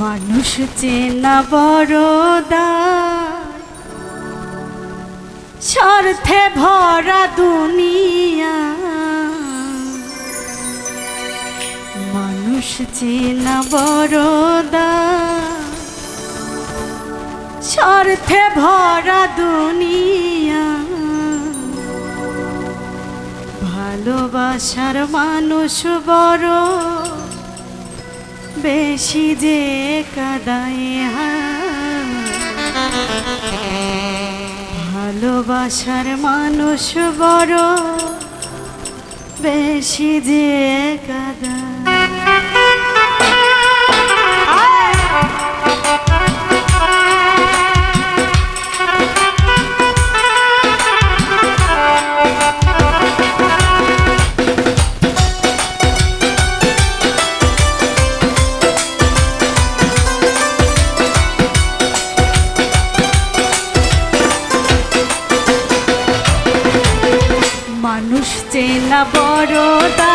মানুষ চেনা বড়দা স্বার্থে ভরা দুনিয়া। মানুষ চেনা বড়দা স্বার্থে ভরা দুনিয়া। ভালোবাসার মানুষ বড় বেশি যে কাদাই ভালোবাসার মানুষ বড় বেশি যে কাদায় la borota.